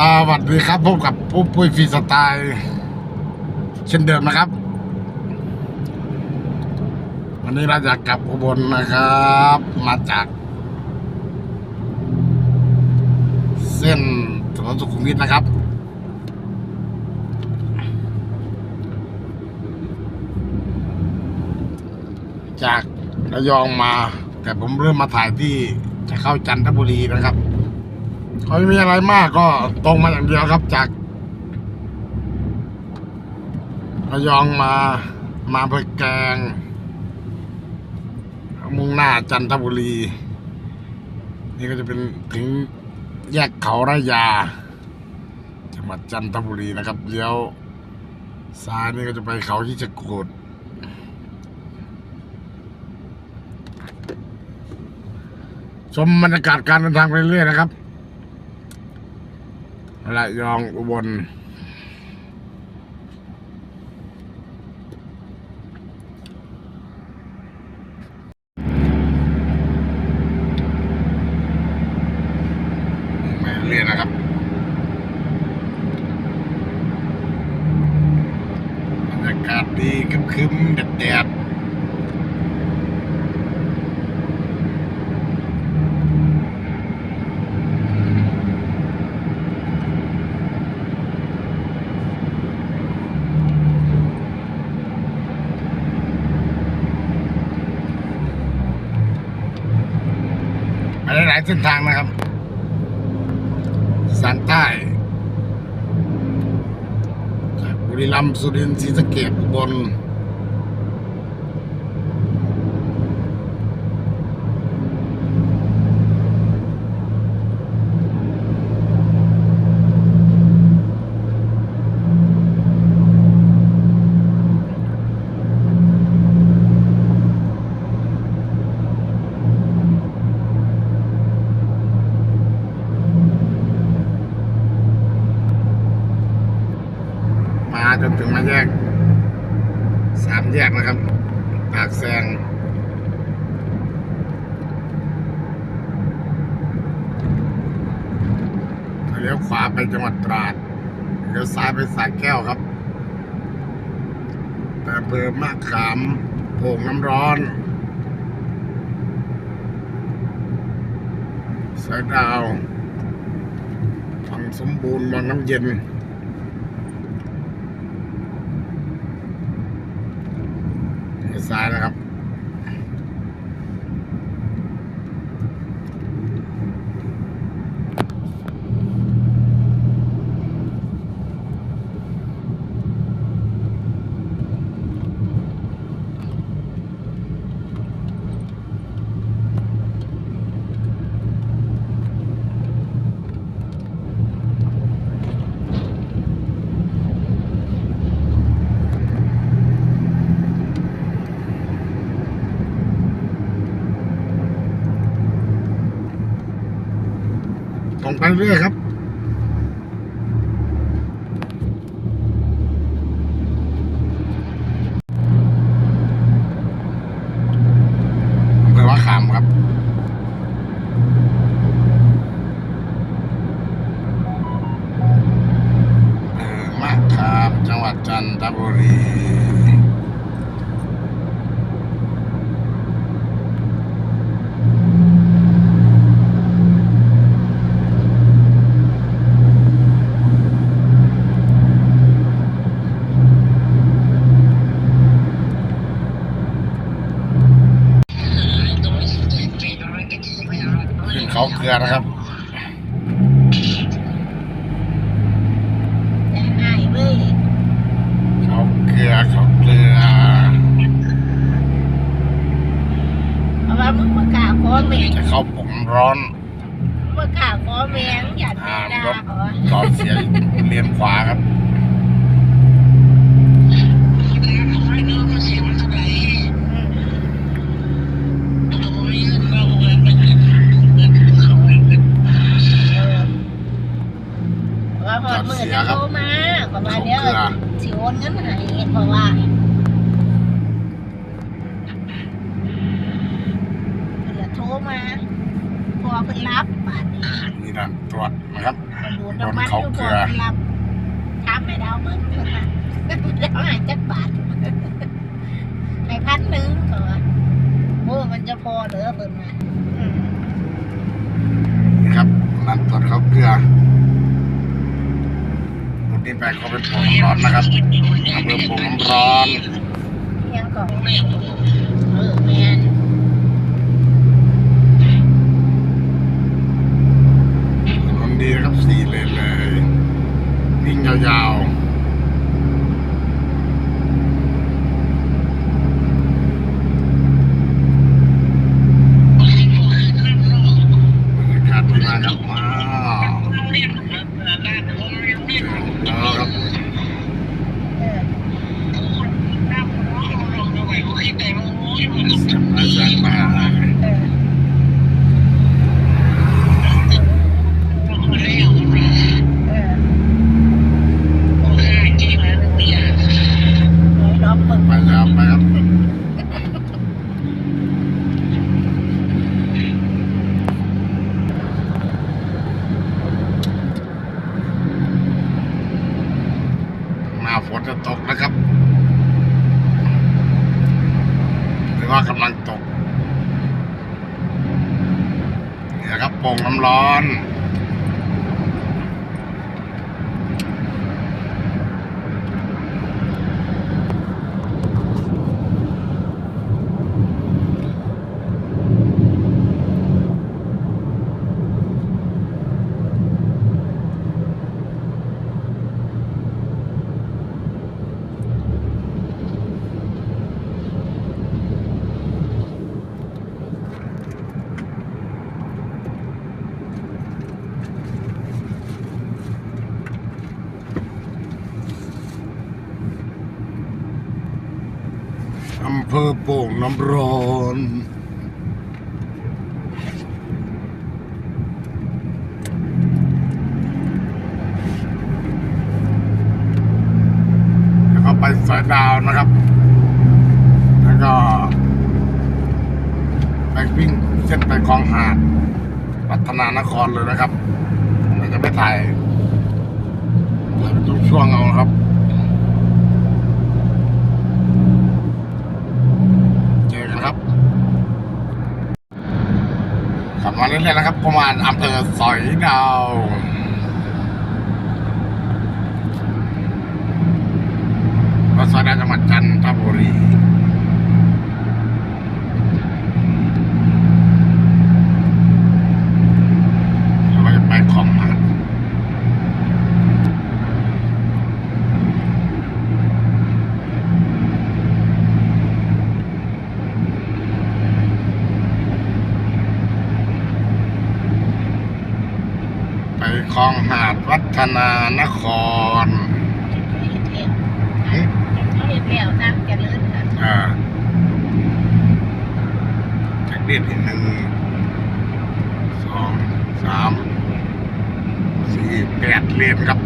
สวัสดีครับพบกับปุ๊บปุ้ยฟรีสไตล์เช่นเดิมนะครับ วันนี้เราจะกลับอุบลนะครับ มาจาก เส้นถนนสุขุมวิทนะครับ จากระยองมา แต่ผมเริ่มมาถ่ายที่จะเข้าจันทบุรีนะครับ เขาไม่มีอะไรมากก็ตรงมาอย่างเดียวครับจากระยองมามาเพื่อแกง มุ่งหน้าจันทบุรี นี่ก็จะเป็นถึงแยกเขาระยาจังหวัดจันทบุรีนะครับเลี้ยวซ้ายนี่ก็จะไปเขาที่จะกูดชมบรรยากาศการเดินทางไปเรื่อยนะครับ ระยองอุบลไปเรื่อยๆนะครับ บรรยากาศดีครึ้มๆแดดๆไปหลายๆ เส้นทางนะครับ สานใต้บุรีรัมย์สุรินทร์ศรีสะเกดอุบล มาจนถึงมาแยก สามแยกนะครับปากแซง เลี้ยวขวาไปจังหวัดตราดเลี้ยวซ้ายไปสระแก้วครับแต่อำเภอมะขามโป่งน้ำร้อนสายดาวฝั่งสมบูรณ์วังน้ำเย็นเลี้ยวซ้ายนะครับ เรื่อยครับ อำเภอมะขามครับ อำเภอมะขามจังหวัดจันทบุรี ขึ้นเขาเกลือนะครับ ง่ายเว้ย เขาเกลือเขาเกลือ เพราะว่ามึงประกล้าศขอแมง จะเข้าผมร้อน ประกล้าศขอแมงอย่าตี อ่า ดารถเขาอะต่อเสียเลียนขวาครับ ว่าพอมือจะโทรมาประมาณเนี้ย เขาเกลือ สิโอนเงินให้เพราะว่าเพิ่นละโทรมาพอเพิ่นรับบาทนี้ นี่ ด่านตรวจนะครับ คนดู น้ำมันอยู่บ่อนลำถามให้ดาวมึงเถอะนะดาวหายจักบาทให้พันหนึ่งเถอะโอ้มันจะพอเหรอเพิ่นมาอืมนะครับด่านตรวจเขาเกลือตรงนี้ไปเขาเป็นโป่งน้ำร้อนนะครับอำเภอโป่งน้ำร้อนเที่ยงก่อนเออแมน วิ่งยาวๆบรรยากาศดีมากครับว้าวแล้วครับ เออ อาจารย์มา เออเออน้องเพิ่ง ไปแล้วไปครับหน้าฝนจะตกนะครับหรือว่ากำลังตกนี่นะครับโป่งน้ำร้อน อำเภอโป่งน้ำร้อน แล้วก็ไปสายดาวนะครับ แล้วก็ไปวิ่งเส้นไปคลองหาดพัฒนานครเลยนะครับเราจะไม่ถ่ายเป็นช่วงๆเอานะครับ เจอกันครับขับมา เรื่อยๆนะครับ ประมาณอำเภอสอยดาวรถสอยดาวจังหวัดจันทบุรีเราจะไปของหาดไปค ลองหาดวัฒนานครเขาเห็นแล้วนั่งจะเลื่อนค่ะอ่าจากเรียนที่หนึ่งสองสามสี่แปดเรียนครับ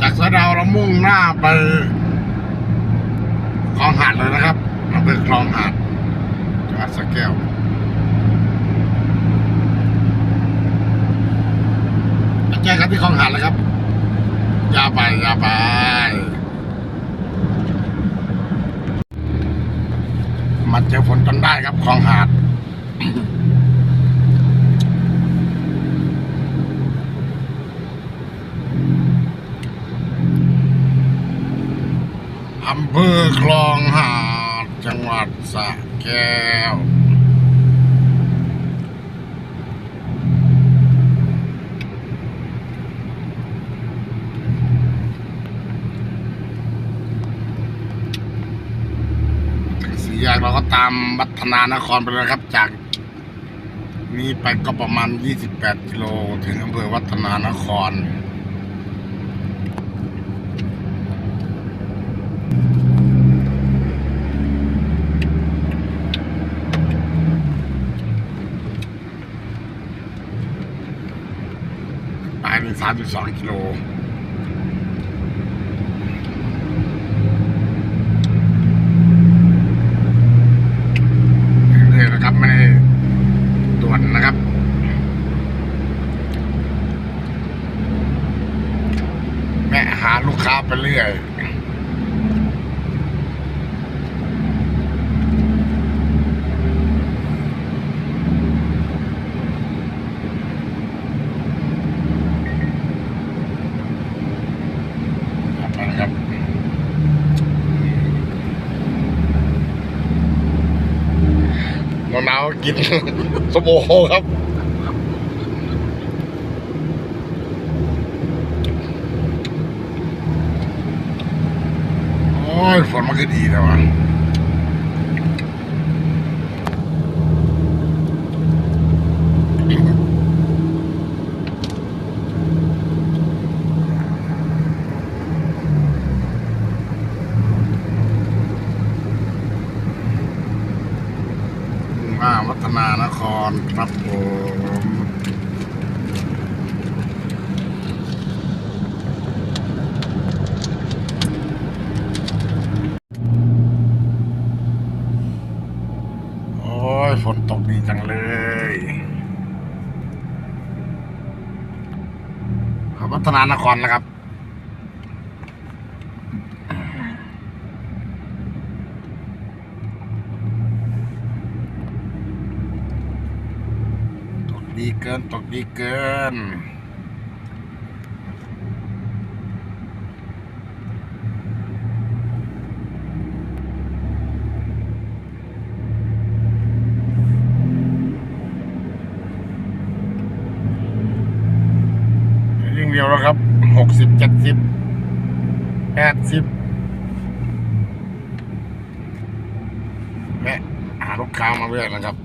จากสะดาวเรามุ่งหน้าไปคลองหาดเลยนะครับอำเภอคลองหาดจังหวัดสระแก้วแล้วเจอกัน ที่คลองหาดเลยครับอยาไปอยาไปมาเจอฝนจนได้ครับคลองหาดอำเภอคลองหาด จังหวัดสระแก้ว ตามวัฒนานครไปแล้วครับ จากนี่ไปก็ประมาณ 28 กิโลถึงอำเภอวัฒนานคร ไปเป็น32 กิโล หนาวกินสมโอครับ โอ้ยฝนมันก็ดีแต่ว่ามาวัฒนานครครับผมโอ้ย ฝนตกดีจังเลย พัฒนานครนะครับ ตกดีเกิน ตกดีเกิน ยิ่งเดียวแล้วครับหกสิบเจ็ดสิบแปดสิบแม่หาลูกค้ามาเรื่อยนะครับ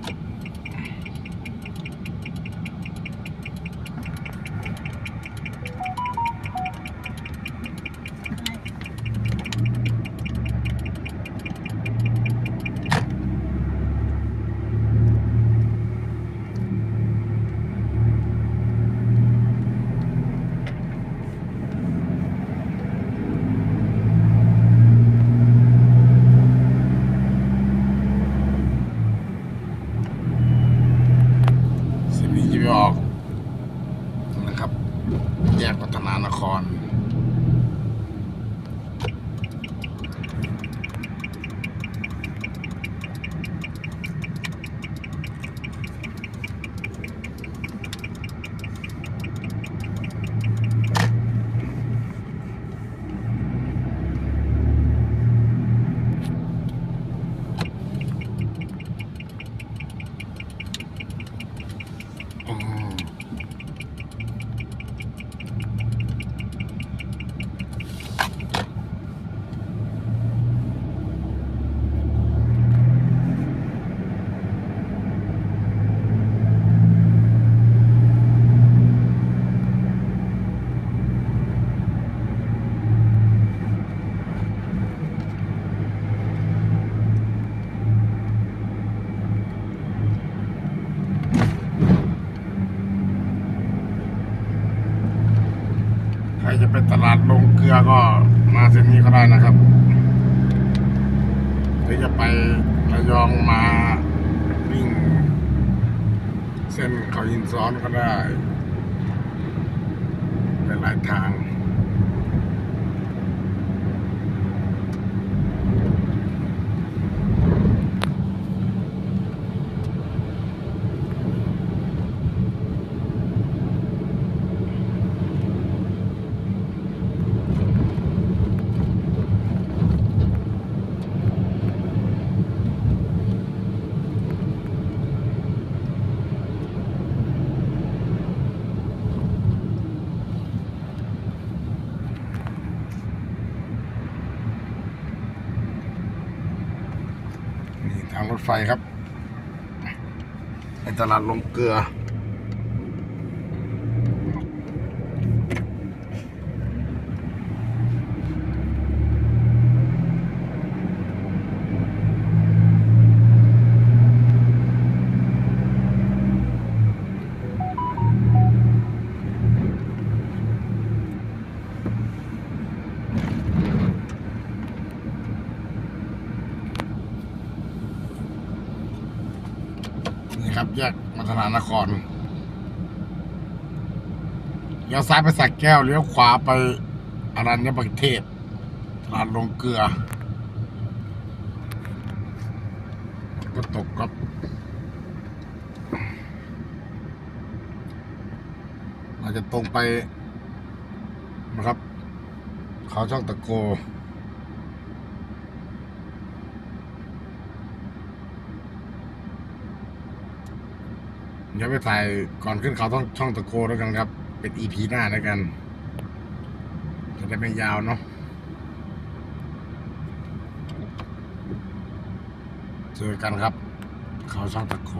สินีจะไปออกนะครับ แยกพัฒนานคร อืมใครจะไปตลาดลง เรือก็มาเส้นนี้ก็ได้นะครับหรือจะไประยองมาวิ่ง เส้นเขาหินซ้อนก็ได้เป็นหลายทาง ไฟครับในตลาดลงเกลือ ครับ แยกมัฒนานครเลี้ยวซ้ายไปสักแก้วเลี้ยวขวาไปอรัญญประเทศตลาดลงเกลือ ก็ตกครับเราจะตรงไปนะครับ เขาช่องตะโก เดี๋ยวไปถ่ายก่อนขึ้นเขาต้องช่องตะโกด้วกันครับ เป็นอีพีหน้าแล้วกัน จะได้ไม่ยาวเนาะเจอกันครับ เขาช่องตะโก